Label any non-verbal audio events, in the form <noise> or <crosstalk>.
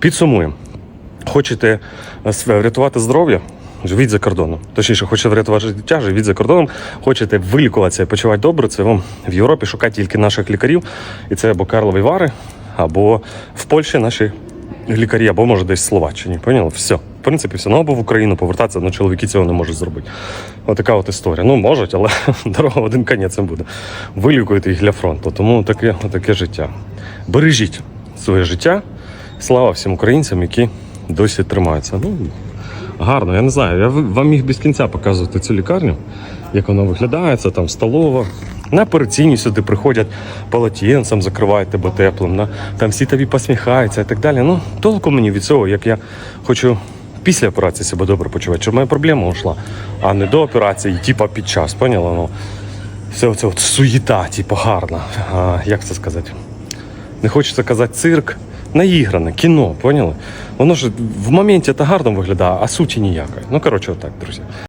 Підсумуємо. Хочете е, врятувати здоров'я? Живіть за кордоном. Точніше, хочете врятувати життя, живіть за кордоном. Хочете вилікуватися і почувати добре, це вам в Європі шукати тільки наших лікарів. І це або Карлові Вари, або в Польщі наші лікарі, або може десь в Словаччині. Поняли? Все. В принципі, все. Ну або в Україну повертатися, але чоловіки цього не можуть зробити. Отака от історія. Ну, можуть, але <laughs> дорога в один кінець їм буде. Вилікуєте їх для фронту. Тому таке, таке життя. Бережіть своє життя. Слава всім українцям, які досі тримаються. Ну, гарно, я не знаю. Я вам міг без кінця показувати цю лікарню, як вона виглядає, це там столова. На операційні сюди приходять полотенцем, закривають тебе теплим. На, там всі тобі посміхаються і так далі. Ну, толку мені від цього, як я хочу після операції себе добре почувати, щоб моя проблема ушла, а не до операції, типа під час. Поняла? Ну, все оце от суєта, типу, гарна. А, як це сказати? не хочеться казати цирк, наігране, кіно, поняли? Воно ж в моменті це гарно виглядає, а суті ніякої. Ну, коротше, отак, друзі.